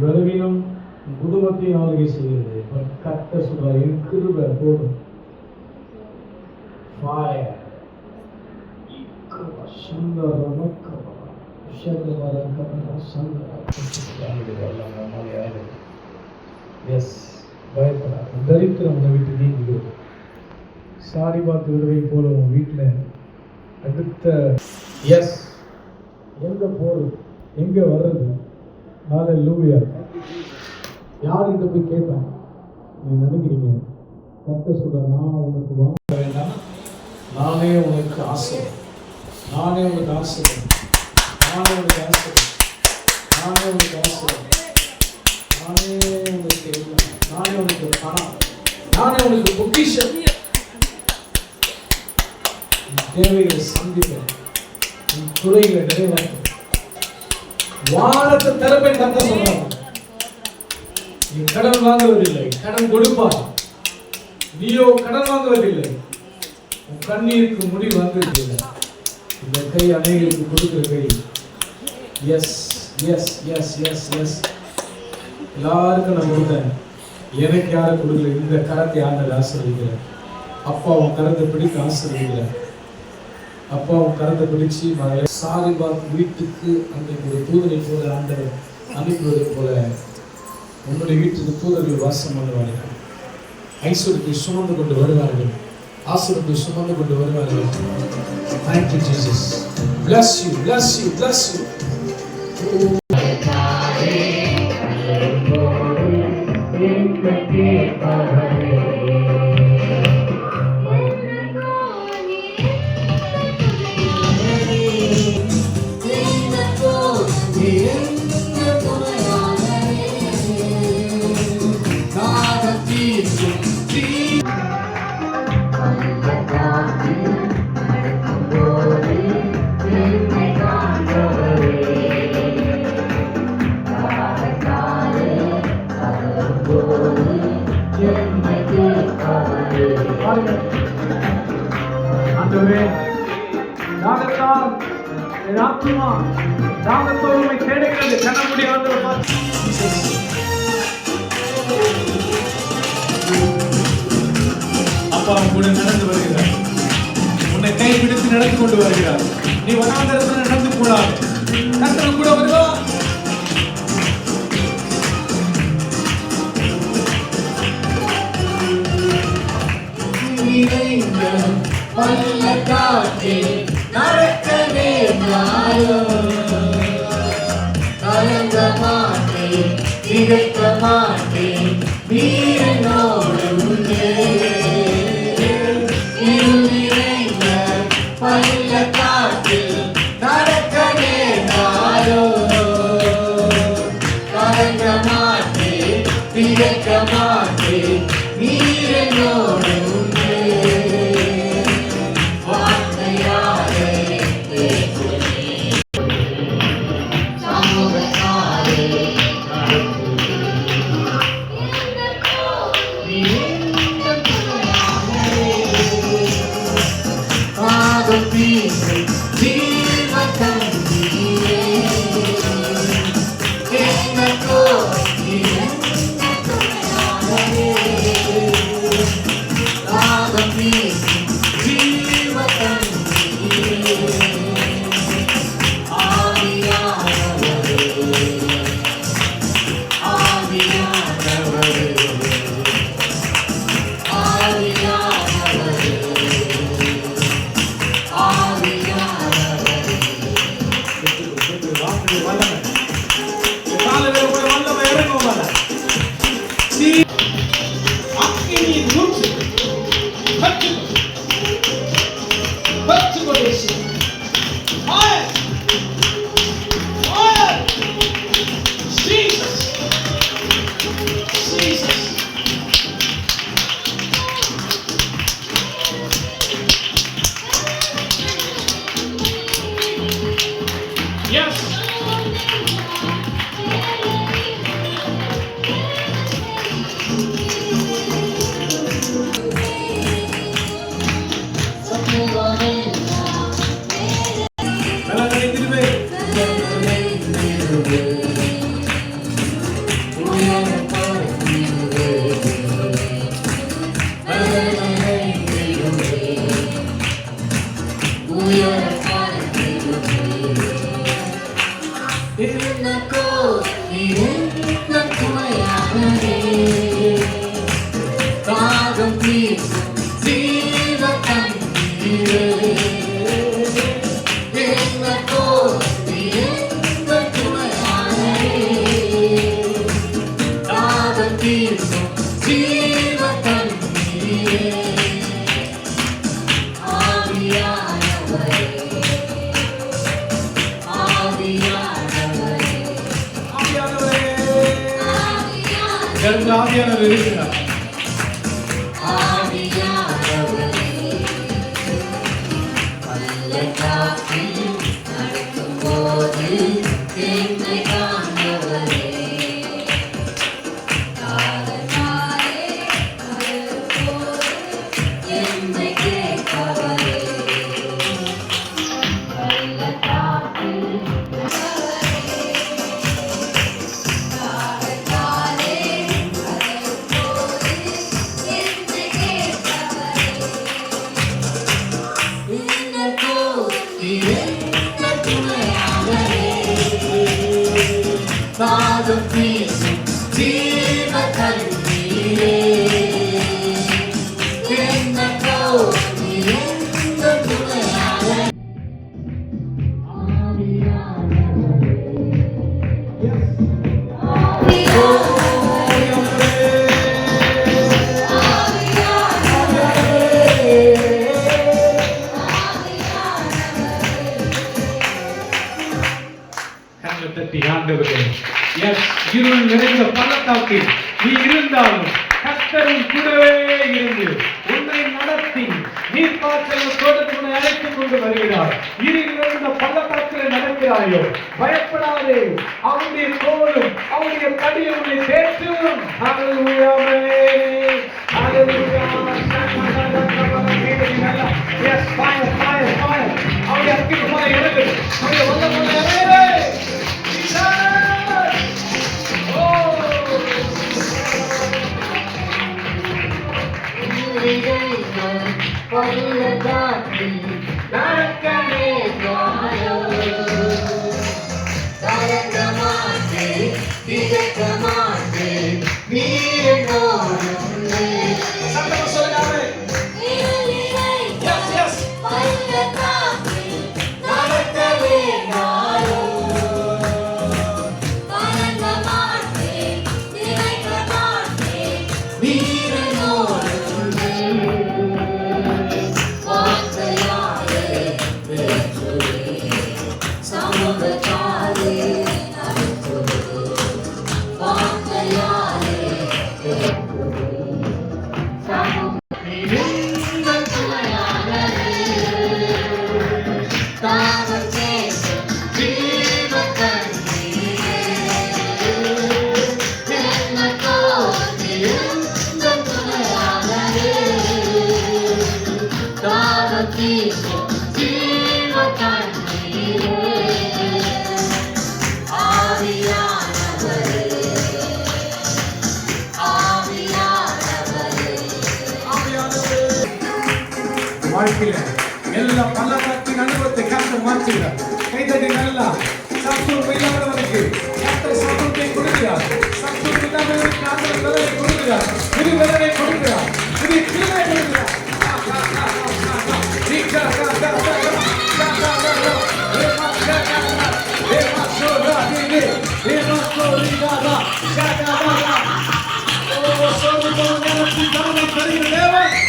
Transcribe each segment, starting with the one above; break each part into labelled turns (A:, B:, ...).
A: பலவீனம் உன் குடும்பத்தையும் ஆளுகை செய்கிறது. பட் கத்த சொல்றார் என் கிருபை போதும். ஃபயர் எஸ் பயப்படாத. தரித்திரம் உன்னை விட்டு நீங்குகிறது. சாரி பார்த்து விடுவை போல உன் வீட்டில் அடுத்த எஸ் எங்கே போறது? எங்கே வர்றது? நாளை லூயா யார்கிட்ட போய் கேட்பேன் நீ நினைக்கிறீங்க. கத்த சொல்ற நான் உனக்கு வாங்க வேண்டாம். நானே உனக்கு ஆசை. நானே உனக்கு ஆசை. நானே உனக்கு ஆசை. நானே உனக்கு ஆசை. நானே உனக்கு நானே உனக்கு பணம். நானே உனக்கு பொக்கிஷம். தேவைகளை சந்திப்பேன். உன் குறைகளை நிறைவேற்ற வானத்தை திறமை கத்த சொல்றாங்க. நீ கடன் வாங்குவதில்லை கடன் கொடுப்பார் நீயோ கடன் வாங்குவதில்லை. உன் கண்ணீருக்கு முடிவு வந்திருக்கில்லை இந்த கை அநேகருக்கு கொடுக்கிற கை. Yes yes yes yes yes எல்லாருக்கும் நான் கொடுத்தேன். எனக்கு யாரும் கொடுக்கல. இந்த கரத்தை ஆண்டர் ஆசிரியர் அப்பா உன் கரத்தை பிடிக்க ஆசிரியர் அப்பா உன் கரத்தை பிடிச்சு மகளை சாரிபாத் வீட்டுக்கு அன்றைக்கு ஒரு தூதரை போல ஆண்டவர் அனுப்புவது போல உன்னுடைய வீட்டுக்கு தூதர்கள் வாசம் பண்ணுவார்கள். ஐஸ்வர்யத்தை சுமந்து கொண்டு வருவார்கள். ஆசிரியத்தை சுமந்து கொண்டு வருவார்கள். Thank you Jesus bless you bless you bless you.
B: ஆண்டவரே தாகத்தால் என் ஆத்துமா தாகத்தோடு உம்மை தேடுகிறது கண்ணமுடி ஆண்டவர்
A: அப்பா கூட நடந்து வருகிறார் உன்னை கை பிடித்து நடந்து கொண்டு வருகிறார் நீ வனாந்தரத்தில் நடந்து கூடாது கத்தர் கூட வருவா Only let God be. Thank you. Yes. Yeah. இருள் நிறைந்த பள்ளத்தாக்கில் நீ இருந்தாலும் கத்தரும் கூடவே இருந்து உன்னை நடத்தி நீர் தோட்டத்தினை அழைத்துக் கொண்டு வருகிறார் இருந்த நிறைந்த பள்ளத்தாக்கில் நடக்கிறாயோ பயப்படாதே அவனுடைய தோளும் அவனுடைய கடியும் உன்னை தேற்றும் ஹalleluyaவே ஹalleluya Yes, fire, fire, fire. அவருடைய அக்கிரமமான இறங்கு. அவருடைய வல்லமையான இறங்கு. நடக்கவே வாழ்க்கையில எல்லா பள்ளத்தாக்கின் அனுபவத்தை கத்த மாற்றுகிறார் கைதடி நல்லா சத்துரு இல்லாதவனுக்கு கத்த சத்துருத்தை கொடுக்கிறார் சத்துரு இல்லாதவனுக்கு அந்த விலனை கொடுக்கிறார் புது விலனை கொடுக்கிறார் புது கிருமை கொடுக்கிறார்
C: Oh, so we're going to have to down and
A: put it தேவன் Jesus.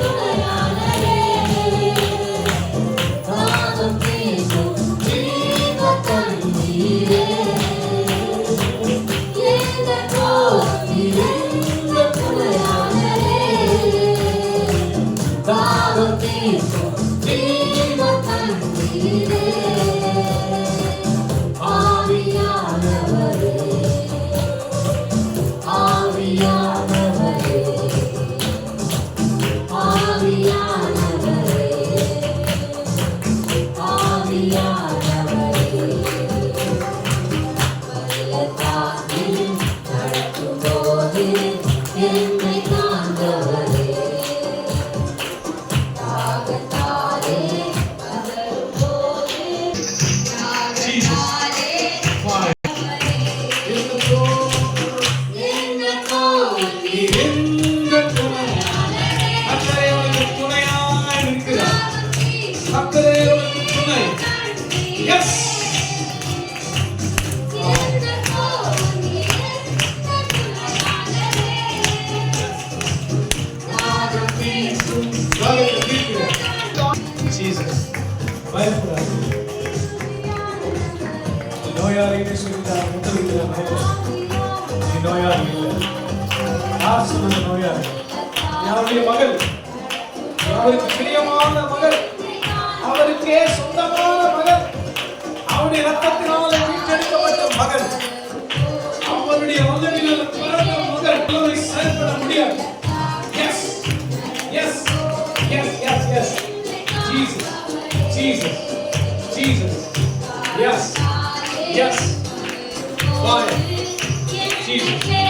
A: 감사합니다. Yes, yes, yes. Jesus. Jesus. Jesus. Yes. Yes. Fire. Jesus.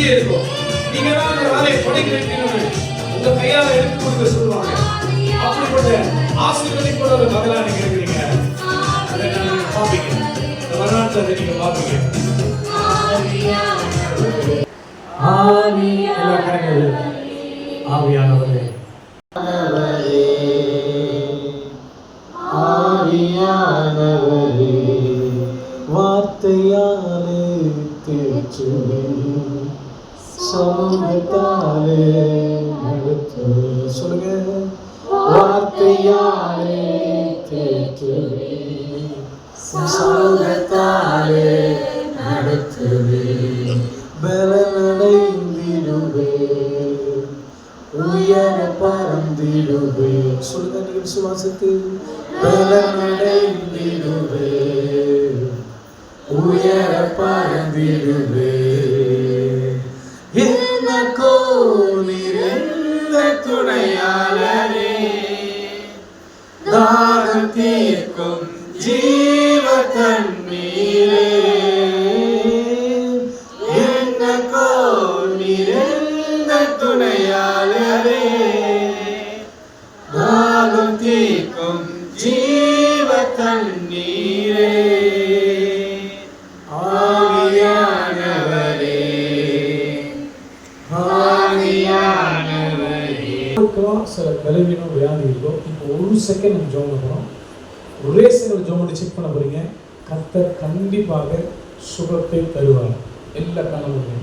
B: நம்பிக்கை இருக்கும் நீங்க தான் அந்த வேலையை தொடங்கி வைக்கணும்னு உங்க கையால எடுத்து கொடுக்க சொல்லுவாங்க. அப்படிப்பட்ட ஆசீர்வதிப்போட ஒரு மகளா நீங்க இருக்கிறீங்க. அதை நீங்க பாப்பீங்க இந்த வரலாற்றை அதை நீங்க ஆவியானவரே.
A: சமூகத்தாலே நடத்துவே சொல்லுங்க. வார்த்தையாலே தேற்றுவே சமூகத்தாலே நடத்துவே. பலனடைந்திடுவே. உயர பறந்திடுவே. சொல்லுங்க நீங்க விசுவாசத்து பலனடைந்திடுவே. உயர பறந்திடுவே.
B: கத்தர் கண்டிப்பாக சுகத்தை தருவார். எல்லா கனவுமே.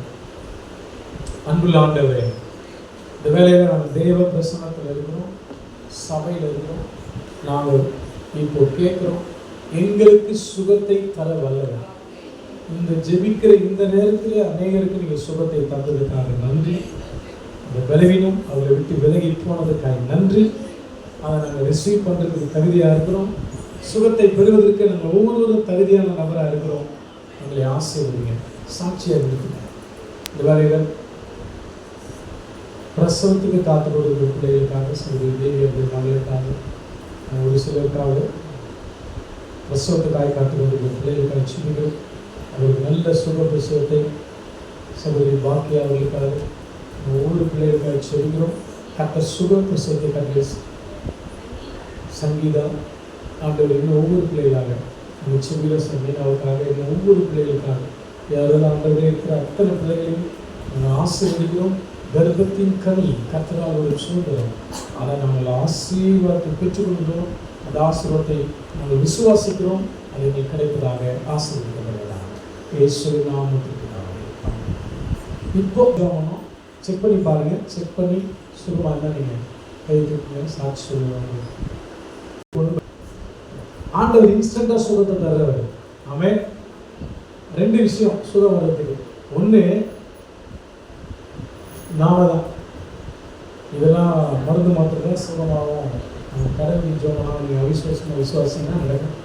B: அன்புள்ள ஆண்டவரே இந்த வேலையில் நாங்கள் தேவ பிரசனத்தில் இருக்கிறோம் சபையில் இருக்கிறோம் நாங்கள் இப்போ கேட்குறோம் எங்களுக்கு சுகத்தை தர வல்லவர். இந்த ஜெபிக்கிற இந்த நேரத்தில் அநேகருக்கு நீங்கள் சுகத்தை தந்ததுக்காக நன்றி. அந்த பலவீனம் அவரை விட்டு விலகி போனதுக்காக நன்றி. அதை நாங்கள் ரிசீவ் பண்ணுறதுக்கு தகுதியாக இருக்கிறோம். சுகத்தை பெறுவதற்கு நாங்கள் ஒவ்வொருவரும் தகுதியான நபராக இருக்கிறோம். எங்களை ஆசைப்படுங்க சாட்சியாக இருக்குங்க இந்த வேலையில் பிரசவத்துக்கு காத்து கொடுக்கிற பிள்ளைகளுக்காக சகோதரி தேவி அவர்கள் மகளுக்காக ஒரு சிலருக்காக பிரசவத்துக்காக காத்து கொடுக்கிற பிள்ளைகளுக்காக சின்னிகள் அவருக்கு நல்ல சுக பிரசவத்தை சகோதரி பாக்கியா அவர்களுக்காக ஒவ்வொரு பிள்ளைகளுக்காக செல்கிறோம். கத்த சுக பிரசவத்தை கட்ட சங்கீதம் ஆண்டவர் இன்னும் ஒவ்வொரு பிள்ளைகளாக அந்த செவில சங்கீதாவுக்காக இன்னும் ஒவ்வொரு பிள்ளைகளுக்காக யாரும் ஆண்டவரே இருக்கிற அத்தனை பிள்ளைகளையும் நாங்கள் ஆசீர்வதிக்கிறோம். கர்ப்பத்தின் கனி கத்தரால் ஒரு சுதந்திரம் அதை நாங்கள் ஆசீர்வாதத்தை பெற்றுக்கொள்கிறோம். அந்த ஆசீர்வாதத்தை நாங்கள் விசுவாசிக்கிறோம். அது எங்களுக்கு கிடைப்பதாக ஆசீர்வதிக்கப்படுவதாக. இயேசுவின் நாமத்துக்கு இப்போ கவனம் செக் பண்ணி பாருங்கள் செக் பண்ணி சுகமாக இருந்தால் நீங்கள் கை சாட்சி சொல்லுவாங்க ஆண்டவர் இன்ஸ்டண்ட்டாக சுகத்தை தர்றவர் ஆமே ரெண்டு விஷயம் சுகம் வர்றதுக்கு. ஒன்று நாம தான் இதெல்லாம் மருந்து மாத்திரம் சுகமாகும் கடவுள் ஜோமனா நீங்கள் அவிசுவாசமாக விசுவாசிங்கன்னா நடக்கும்.